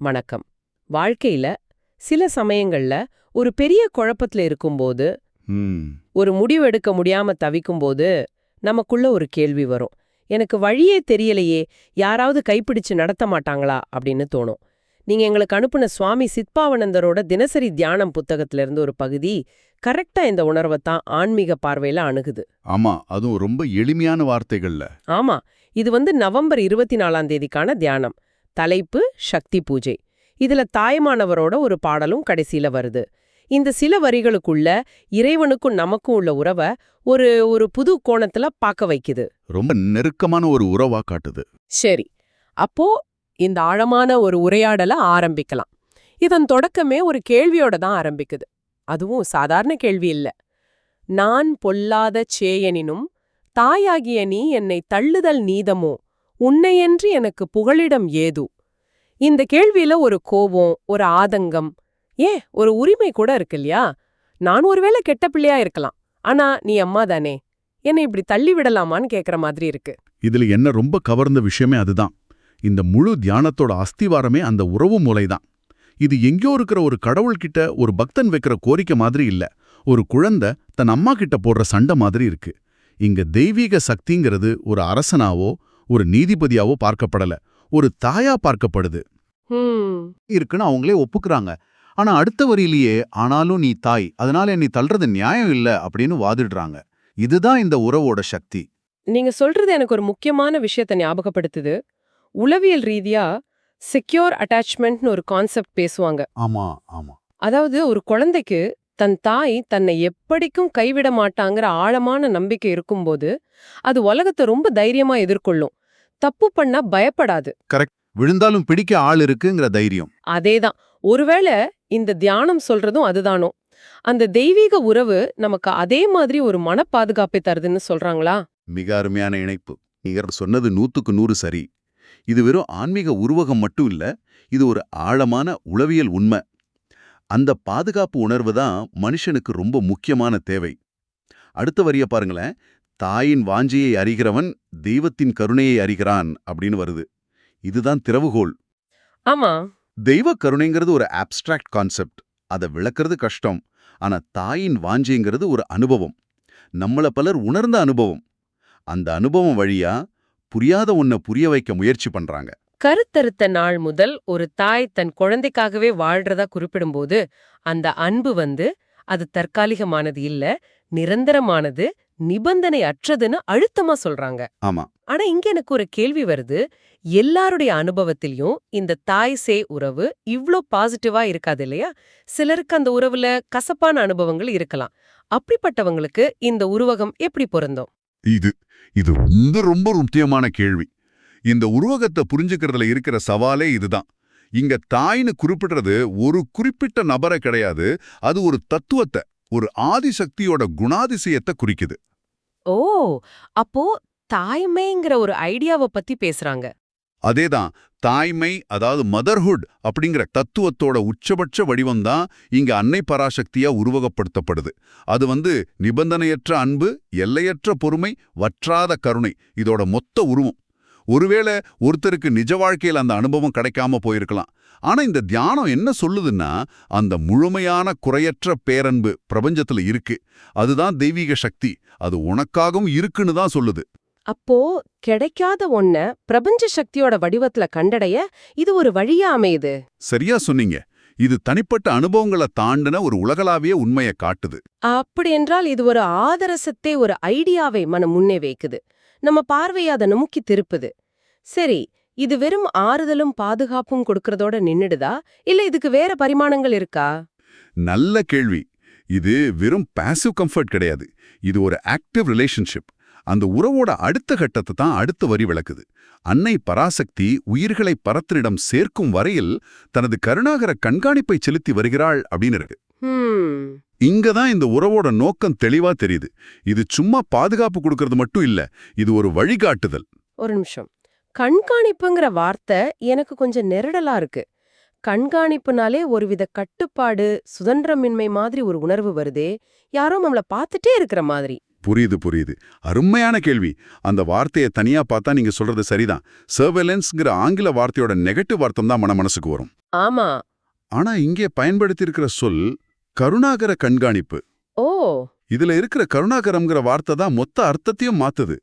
வணக்கம். வாழ்க்கையில சில சமயங்கள்ல ஒரு பெரிய குழப்பத்துல இருக்கும்போது ஒரு முடிவு எடுக்க முடியாம தவிக்கும்போது நமக்குள்ள ஒரு கேள்வி வரும். எனக்கு வழியே தெரியலையே யாராவது கைப்பிடிச்சு நடத்த மாட்டாங்களா அப்படின்னு தோணும். நீங்க எங்களுக்கு அனுப்புன சுவாமி சித்பாவனந்தரோட தினசரி தியானம் புத்தகத்துல இருந்து ஒரு பகுதி கரெக்டா இந்த உணர்வை தான் ஆன்மீக பார்வையில அணுகுது. ஆமா அதுவும் ரொம்ப எளிமையான வார்த்தைகள்ல. ஆமா இது வந்து நவம்பர் இருபத்தி நாலாம் தேதிக்கான தியானம். தலைப்பு சக்தி பூஜை. இதுல தாய்மானவரோட ஒரு பாடலும் கடைசியில வருது. இந்த சில வரிகளுக்குள்ள இறைவனுக்கும் நமக்கும் உள்ள உறவை ஒரு ஒரு புது கோணத்துல பார்க்க வைக்குது. ரொம்ப நெருக்கமான ஒரு உறவா காட்டுது. சரி. அப்போ இந்த ஆழமான ஒரு உரையாடலை ஆரம்பிக்கலாம். இதன் தொடக்கமே ஒரு கேள்வியோட தான் ஆரம்பிக்குது. அதுவும் சாதாரண கேள்வி இல்ல. நான் பொல்லாத சேயனினும் தாயாகிய நீ என்னை தள்ளுதல் நீதமோ? உன்னையன்றி எனக்கு புகழிடம் ஏது? இந்த கேள்வியில ஒரு கோபம் ஒரு ஆதங்கம் ஏன்? ஒரு உரிமை கூட இருக்கு இல்லையா நான் ஒருவேளை கெட்ட பிள்ளையா இருக்கலாம். ஆனா நீ அம்மா தானே. என்னை இப்படி தள்ளி விடலாமான்னு கேக்குற மாதிரி இருக்கு. இதுல என்ன ரொம்ப கவர்ந்த விஷயமே அதுதான். இந்த முழு தியானத்தோட அஸ்திவாரமே அந்த உறவு முலைதான். இது எங்கேயோ இருக்கிற ஒரு கடவுள்கிட்ட ஒரு பக்தன் வைக்கிற கோரிக்கை மாதிரி இல்ல. ஒரு குழந்தை தன் அம்மா கிட்ட போடுற சண்டை மாதிரி இருக்கு. இங்க தெய்வீக சக்திங்கிறது ஒரு அரசனாவோ ஒரு நீதிபதியாவோ பார்க்கப்படல. ஒரு தாயா பார்க்கப்படுது. இருக்குன்னு அவங்களே ஒப்புக்குறாங்க. ஆனா அடுத்த வரியிலேயே ஆனாலும் நீ தாய் அதனால நீ தள்ளுறது நியாயம் இல்ல அப்படின்னு வாதிடுறாங்க. இதுதான் இந்த உறவோட சக்தி. நீங்க சொல்றது எனக்கு ஒரு முக்கியமான விஷயத்தை ஞாபகப்படுத்துது. உளவியல் ரீதியா செக்யூர் அட்டாச்மெண்ட்னு ஒரு கான்செப்ட் பேசுவாங்க. ஆமா ஆமா. அதாவது ஒரு குழந்தைக்கு தன் தாய் தன்னை எப்படிக்கும் கைவிட மாட்டாங்கிற ஆழமான நம்பிக்கை இருக்கும்போது அது உலகத்தை ரொம்ப தைரியமா எதிர்கொள்ளும். தப்பு பண்ணா பயப்படாது. விழுந்தாலும் பிடிக்க ஆள் இருக்குங்கிற தைரியம். அதேதான். ஒருவேளை இந்த தியானம் சொல்றதும் அதுதானோ? அந்த தெய்வீக உறவு நமக்கு அதே மாதிரி ஒரு மனப்பாதுகாப்பை தருதுன்னு சொல்றாங்களா? மிக அருமையான இணைப்பு. நீங்க சொன்னது நூத்துக்கு நூறு சரி. இது வெறும் ஆன்மீக உருவகம் மட்டும் இல்ல இது ஒரு ஆழமான உளவியல் உண்மை. அந்த பாதுகாப்பு உணர்வு தான் மனுஷனுக்கு ரொம்ப முக்கியமான தேவை. அடுத்த வரிய பாருங்களேன். தாயின் வாஞ்சியை அறிகிறவன் தெய்வத்தின் கருணையை அறிகிறான் அப்படின்னு வருது. இதுதான் திறவுகோல் ஆமா. தெய்வ கருணைங்கிறது ஒரு ஆப்ஸ்ட்ராக்ட் கான்செப்ட் அதை விளக்குறது கஷ்டம். ஆனா தாயின் வாஞ்சிங்கிறது ஒரு அனுபவம். நம்மள பலர் உணர்ந்த அனுபவம். அந்த அனுபவம் வழியா புரியாத ஒன்ன புரிய வைக்க முயற்சி பண்றாங்க. கருத்தறுத்த நாள் முதல் ஒரு தாய் தன் குழந்தைக்காகவே வாழ்றதா குறிப்பிடும்போது அந்த அன்பு வந்து அது தற்காலிகமானது இல்ல நிரந்தரமானது நிபந்தனை அற்றதுன்னு அழுத்தமா சொல்றாங்க. ஆமா. ஆனா இங்க எனக்கு ஒரு கேள்வி வருது. எல்லாருடைய அனுபவத்திலயும் இந்த தாய் சே உறவு இவ்ளோ பாசிட்டிவா இருக்காது இல்லையா? சிலருக்கு அந்த உறவுல கசப்பான அனுபவங்கள் இருக்கலாம். அப்படிப்பட்டவங்களுக்கு இந்த உருவகம் எப்படி பொருந்தும்? இது இது ரொம்ப ரொம்ப முக்கியமான கேள்வி. இந்த உருவகத்தை புரிஞ்சுக்கிறதுல இருக்கிற சவாலே இதுதான். இங்க தாய்னு குறிப்பிடுறது ஒரு குறிப்பிட்ட நபரை கிடையாது. அது ஒரு தத்துவத்தை ஒரு ஆதிசக்தியோட குணாதிசயத்தை குறிக்குது. ஓ! அப்போ தாய்மைங்கிற ஒரு ஐடியாவை பத்தி பேசுறாங்க. அதேதான். தாய்மை அதாவது மதர்ஹுட் அப்படிங்கிற தத்துவத்தோட உச்சபட்ச வடிவம் தான் இங்க அன்னை பராசக்தியா உருவகப்படுத்தப்படுது. அது வந்து நிபந்தனையற்ற அன்பு எல்லையற்ற பொறுமை வற்றாத கருணை இதோட மொத்த உருவம். ஒருவேளை ஒருத்தருக்கு நிஜ வாழ்க்கையில் அந்த அனுபவம் கிடைக்காம போயிருக்கலாம். ஆனா இந்த தியானம் என்ன சொல்லுதுன்னா அந்த முழுமையான குறையற்ற பேரன்பு பிரபஞ்சத்துல இருக்கு. அதுதான் தெய்வீக சக்தி. அது உனக்காகவும் இருக்குன்னு தான் சொல்லுது. அப்போ கிடைக்காத ஒன்ன பிரபஞ்ச சக்தியோட வடிவத்துல கண்டடைய இது ஒரு வழியா அமையுது. சரியா சொன்னீங்க. இது தனிப்பட்ட அனுபவங்களை தாண்டின ஒரு உலகளாவிய உண்மையை காட்டுது. அப்படி என்றால் இது ஒரு ஆதரசத்தை ஒரு ஐடியாவை மனம் முன்னே வைக்குது. நம்ம பார்வையை அதை நோக்கி திருப்புது. சரி இது வெறும் ஆறுதலும் பாதுகாப்பும் கொடுக்கறதோட நின்னுடுதா? இல்ல இதுக்கு வேற பரிமாணங்கள் இருக்கா? நல்ல கேள்வி. இது வெறும் பாசிவ் கம்ஃபர்ட் கிடையாது. இது ஒரு ஆக்டிவ் ரிலேஷன்ஷிப் அந்த உறவோட அடுத்த கட்டத்தை தான் அடுத்த வரி விளக்குது. அன்னை பராசக்தி உயிர்களை பரத்தினிடம் சேர்க்கும் வரையில் தனது கருணாகர கண்காணிப்பை செலுத்தி வருகிறாள் அப்படின்னு இருக்கு. ஹம். இங்க தான் இந்த உறவோட நோக்கம் தெளிவா தெரியுது. இது சும்மா பாதுகாப்பு கொடுக்கறது மட்டும் இல்ல இது ஒரு வழிகாட்டுதல். ஒரு நிமிஷம். கண்காணிப்புங்கிற வார்த்தை எனக்கு கொஞ்சம் நெருடலா இருக்கு. கண்காணிப்புனாலே ஒருவித கட்டுப்பாடு சுதந்திரமின்மை மாதிரி ஒரு உணர்வு வருதே. யாரோ நம்மள பார்த்துட்டே இருக்கிற மாதிரி. புரியுது புரியுது. அருமையான கேள்வி. அந்த வார்த்தையை தனியா பார்த்தா நீங்க சொல்றது சரிதான். சர்வேலன்ஸ்ங்கிற ஆங்கில வார்த்தையோட நெகட்டிவ் அர்த்தம் தான் மன மனசுக்கு வரும். ஆமா. ஆனா இங்கே பயன்படுத்தியிருக்கிற சொல் கருணாகர கண்காணிப்பு. ஓ. இதுல இருக்கிற கருணாகரம்ங்கிற வார்த்தை தான் மொத்த அர்த்தத்தையும் மாத்துது.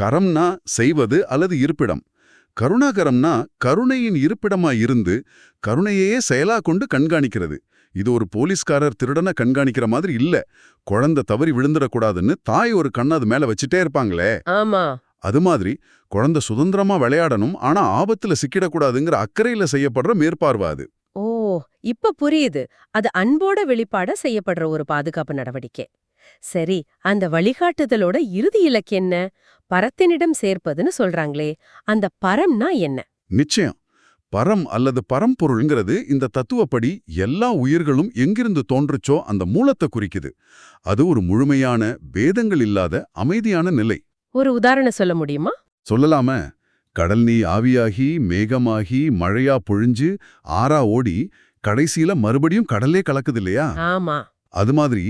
கரம்னா செய்வது அல்லது இருப்பிடம். கருணாகரம்னா கருணையின் இருப்பிடமா இருந்து கருணையையே செயலா கொண்டு கண்காணிக்கிறது. இது ஒரு போலீஸ்காரர் திருடனை கண்காணிக்கிற மாதிரி இல்ல. குழந்தை தவறி விழுந்துடக்கூடாதுன்னு தாய் ஒரு கண்ணை அது மேல வச்சுட்டே இருப்பாங்களே. ஆமா. அது மாதிரி குழந்தை சுதந்திரமா விளையாடணும் ஆனா ஆபத்துல சிக்கிடக்கூடாதுங்கிற அக்கறையில செய்யப்படுற மேற்பார்வை அது. ஓ இப்ப புரியுது. அது அன்போட வெளிப்பாட செய்யப்படுற ஒரு பாதுகாப்பு நடவடிக்கை. சரி அந்த வழிகாட்டுதலோட இறுதி இலக்கு என்ன? பரத்தினிடம் சேர்ப்பதுன்னு சொல்றாங்களே அந்த பரம்னா என்ன? நிச்சயம். பரம் அல்லது பரம்பொருள்ங்கிறது இந்த தத்துவப்படி எல்லா உயிர்களும் எங்கிருந்து தோன்றுச்சோ அந்த மூலத்தை குறிக்குது. அது ஒரு முழுமையான பேதங்கள் இல்லாத அமைதியான நிலை. ஒரு உதாரணம் சொல்ல முடியுமா? சொல்லலாம. கடல் நீ ஆவியாகி மேகமாகி மழையா பொழிஞ்சு ஆறா ஓடி கடைசியில மறுபடியும் கடல்லே கலக்குது இல்லையா? ஆமா. அது மாதிரி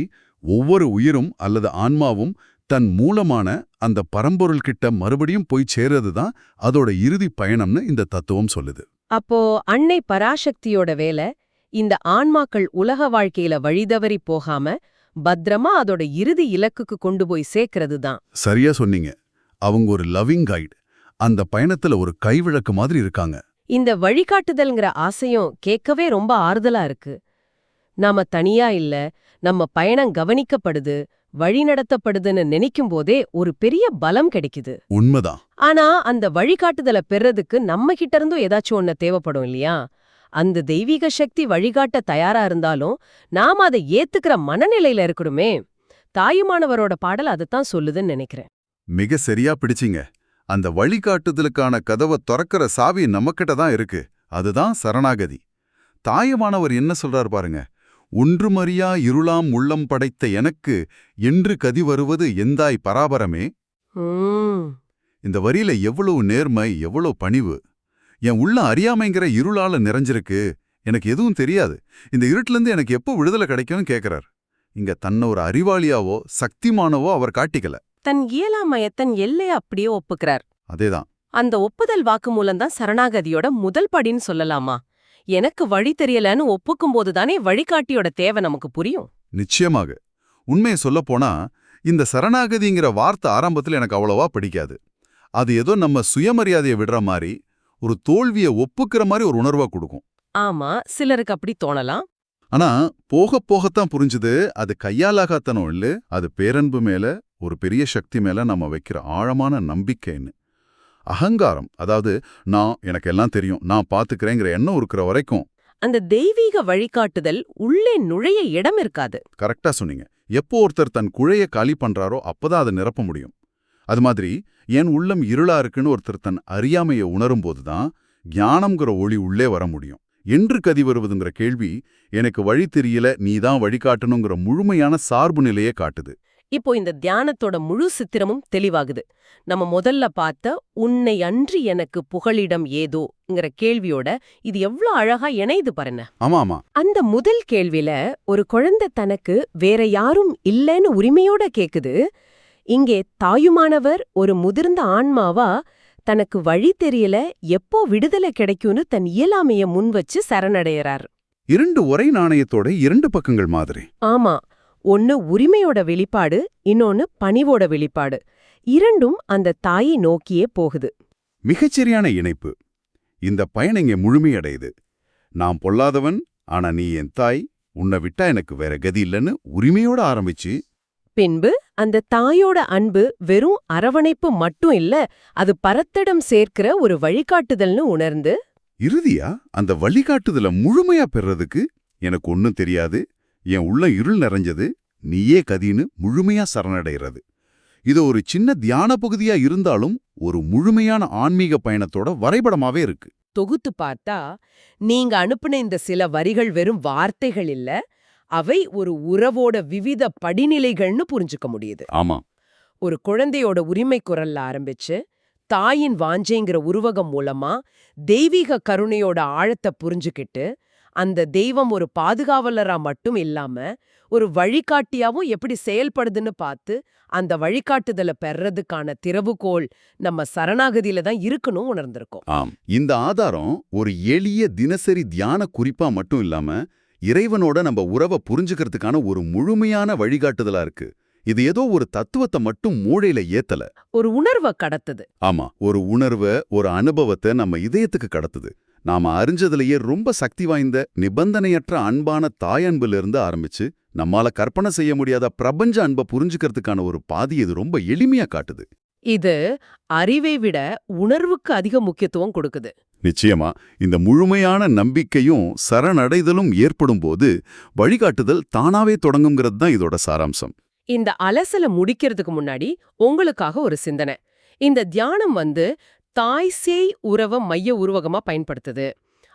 ஒவ்வொரு உயிரும் அல்லது ஆன்மாவும் தன் மூலமான அந்த பரம்பொருள் கிட்ட மறுபடியும் போய் சேர்றது தான் அதோட இறுதி பயணம்னு இந்த தத்துவம் சொல்லுது. அப்போ அன்னை பராசக்தியோட வேலை இந்த ஆன்மாக்கள் உலக வாழ்க்கையில வழிதவறி போகாம பத்திரமா அதோட இறுதி இலக்குக்கு கொண்டு போய் சேர்க்கறது தான் சரியா சொன்னீங்க. அவங்க ஒரு லவ்விங் கைடு. அந்த பயணத்துல ஒரு கைவிளக்கு மாதிரி இருக்காங்க. இந்த வழிகாட்டுதல்ங்கிற ஆசையும் கேட்கவே ரொம்ப ஆறுதலா இருக்கு. நாம தனியா இல்ல நம்ம பயணம் கவனிக்கப்படுது வழிநடத்தப்படுதுன்னு நினைக்கும் போதே ஒரு பெரிய பலம் கிடைக்குது. உண்மைதான். ஆனா அந்த வழிகாட்டுதலை பெறதுக்கு நம்ம கிட்ட இருந்தும் ஏதாச்சும் ஒண்ணு தேவைப்படும் இல்லையா? அந்த தெய்வீக சக்தி வழிகாட்ட தயாரா இருந்தாலும் நாம அதை ஏத்துக்கிற மனநிலையில இருக்கணுமே. தாயுமானவரோட பாடல் அதைத்தான் சொல்லுதுன்னு நினைக்கிறேன். மிக சரியா பிடிச்சிங்க. அந்த வழிகாட்டுதலுக்கான கதவை திறக்கிற சாவி நம்மக்கிட்ட தான் இருக்கு. அதுதான் சரணாகதி. தாயமானவர் என்ன சொல்றார் பாருங்க. ஒன்றுமறியா இருளாம் உள்ளம் படைத்த எனக்கு என்று கதி வருவது எந்தாய் பராபரமே? இந்த வரியில எவ்வளவு நேர்மை எவ்வளவு பணிவு? என் உள்ள அறியாமைங்கிற இருளால நிறைஞ்சிருக்கு. எனக்கு எதுவும் தெரியாது. இந்த இருட்டிலிருந்து எனக்கு எப்போ விடுதலை கிடைக்கும்னு கேக்குறார். இங்க தன்னை ஒரு அறிவாளியாவோ சக்திமானவோ அவர் காட்டிக்கல. தன் இயலாமைய தன் எல்லைய அப்படியே ஒப்புக்கிறார். அதேதான். அந்த ஒப்புதல் வாக்குமூலம் தான் சரணாகதியோட முதல் படின்னு சொல்லலாமா? எனக்கு வழி தெரியலன்னு ஒப்புக்கும் போதுதானே வழிகாட்டியோட தேவை நமக்கு புரியும். நிச்சயமாக. உண்மையை சொல்லப்போனா இந்த சரணாகதிங்கிற வார்த்தை ஆரம்பத்துல எனக்கு அவ்வளவா பிடிக்காது. அது ஏதோ நம்ம சுயமரியாதையை விடுற மாதிரி ஒரு தோல்வியை ஒப்புக்கிற மாதிரி ஒரு உணர்வா கொடுக்கும். ஆமா சிலருக்கு அப்படி தோணலாம். ஆனா போக போகத்தான் புரிஞ்சுது அது கையாலாகாத்தனம் இல்ல அது பேரன்பு மேல ஒரு பெரிய சக்தி மேல நம்ம வைக்கிற ஆழமான நம்பிக்கைன்னு. அகங்காரம். அதாவது நான் எனக்கு எல்லாம் தெரியும். நான் பாத்துக்கிறேங்கிற எண்ணம் இருக்கிற வரைக்கும். அந்த தெய்வீக வழிகாட்டுதல் உள்ளே நுழைய இடம் இருக்காது. கரெக்டா சொன்னீங்க. எப்போ ஒருத்தர் தன் குழைய காலி பண்றாரோ அப்பதான் அதை நிரப்ப முடியும். அது மாதிரி என் உள்ளம் இருளா இருக்குன்னு ஒருத்தர் தன் அறியாமையை உணரும் போதுதான் ஞானம்ங்கிற ஒளி உள்ளே வர முடியும். என்று கதி வருவதுங்கிற கேள்வி எனக்கு வழி தெரியல நீதான் வழிகாட்டணுங்கிற முழுமையான சார்பு நிலையே காட்டுது. இப்போ இந்த தியானத்தோட முழு சித்திரமும் தெளிவாகுது. நம்ம முதல்ல பார்த்த உன்னை அன்றி எனக்கு புகலிடம் ஏதோங்கிற கேள்வியோட இது எவ்ளோ அழகா இணையுது பாருங்க. ஆமா ஆமா. அந்த முதல் கேள்வியில ஒரு குழந்தை தனக்கு வேற யாரும் இல்லைன்னு உரிமையோட கேக்குது. இங்கே தாயுமானவர் ஒரு முதிர்ந்த ஆன்மாவா தனக்கு வழி தெரியல எப்போ விடுதலை கிடைக்கும்னு தன் இயலாமைய முன் வச்சு சரணடையறார். இரண்டு ஒரே நாணயத்தோட இரண்டு பக்கங்கள் மாதிரி. ஆமா. ஒன்னு உரிமையோட வெளிப்பாடு இன்னொன்னு பணிவோட வெளிப்பாடு. இரண்டும் அந்த தாயை நோக்கியே போகுது. மிகச்சரியான இணைப்பு. இந்த பயணம் இங்க முழுமையடையுது. நான் பொல்லாதவன் ஆனா நீ என் தாய். உன்னை விட்டா எனக்கு வேற கதி இல்லைன்னு உரிமையோட ஆரம்பிச்சு. பின்பு அந்த தாயோட அன்பு வெறும் அரவணைப்பு மட்டும் இல்ல அது பரத்திடம் சேர்க்கிற ஒரு வழிகாட்டுதல்னு உணர்ந்து இறுதியா அந்த வழிகாட்டுதல முழுமையா பெறறதுக்கு எனக்கு ஒன்னும் தெரியாது. என் உள்ள இருள் நிறைஞ்சது நீயே கதின்னு முழுமையா சரணடைகிறது. இது ஒரு சின்ன தியான பகுதியா இருந்தாலும் ஒரு முழுமையான ஆன்மீக பயணத்தோட வரைபடமாவே இருக்கு. தொகுத்து பார்த்தா நீங்க அனுப்புன இந்த சில வரிகள் வெறும் வார்த்தைகள் இல்ல அவை ஒரு உறவோட விவித படிநிலைகள்னு புரிஞ்சுக்க முடியுது. ஆமா. ஒரு குழந்தையோட உரிமை குரல்ல ஆரம்பிச்சு தாயின் வாஞ்சைங்கிற உருவகம் மூலமா தெய்வீக கருணையோட ஆழத்தை புரிஞ்சுக்கிட்டு அந்த தெய்வம் ஒரு பாதுகாவலரா மட்டும் இல்லாம ஒரு வழிகாட்டியாவும் எப்படி செயல்படுதுன்னு பார்த்து அந்த வழிகாட்டுதலை பெறறதுக்கான திறவுகோல் நம்ம சரணாகதியில தான் இருக்குன்னு உணர்ந்திருக்கோம். ஆம். இந்த ஆதாரம் ஒரு எளிய தினசரி தியான குறிப்பா மட்டும் இல்லாம இறைவனோட நம்ம உறவை புரிஞ்சுக்கிறதுக்கான ஒரு முழுமையான வழிகாட்டுதலா இருக்கு. இது ஏதோ ஒரு தத்துவத்தை மட்டும் மூளையில ஏத்தல. ஒரு உணர்வை கடத்துது. ஆமா. ஒரு உணர்வை ஒரு அனுபவத்தை நம்ம இதயத்துக்கு கடத்துது. நாம அறிஞ்சதுலயே ரொம்ப சக்தி வாய்ந்த நிபந்தனையற்ற அன்பான தாயன்புல இருந்து ஆரம்பிச்சு நம்மால கற்பனை செய்ய முடியாத பிரபஞ்ச அன்பை புரிஞ்சுக்கிறதுக்கான ஒரு பாதி இது ரொம்ப எளிமையா காட்டுது. இது அறிவை விட உணர்வுக்கு அதிக முக்கியத்துவம் கொடுக்குது. நிச்சயமா இந்த முழுமையான நம்பிக்கையும் சரணடைதலும் ஏற்படும் போது வழிகாட்டுதல் தானாவே தொடங்குங்கிறது தான் இதோட சாராம்சம். இந்த அலசல முடிக்கிறதுக்கு முன்னாடி உங்களுக்காக ஒரு சிந்தனை. இந்த தியானம் வந்து தாய் சேய் உறவ மைய உருவகமா பயன்படுத்துது.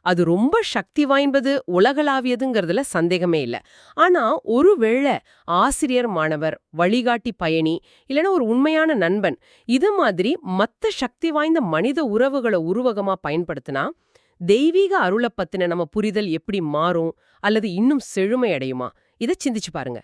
அது ரொம்ப சக்தி வாய்ந்தது உலகளாவியதுங்கிறதுல சந்தேகமே இல்ல. ஆனா ஒருவேளை ஆசிரியர் மாணவர் வழிகாட்டி பயணி இல்லனா ஒரு உண்மையான நண்பன் இது மாதிரி மத்த சக்தி வாய்ந்த மனித உறவுகளை உருவகமா பயன்படுத்தினா தெய்வீக அருளை பத்தின நம்ம புரிதல் எப்படி மாறும் அல்லது இன்னும் செழுமை அடையுமா? இதை சிந்திச்சு பாருங்க.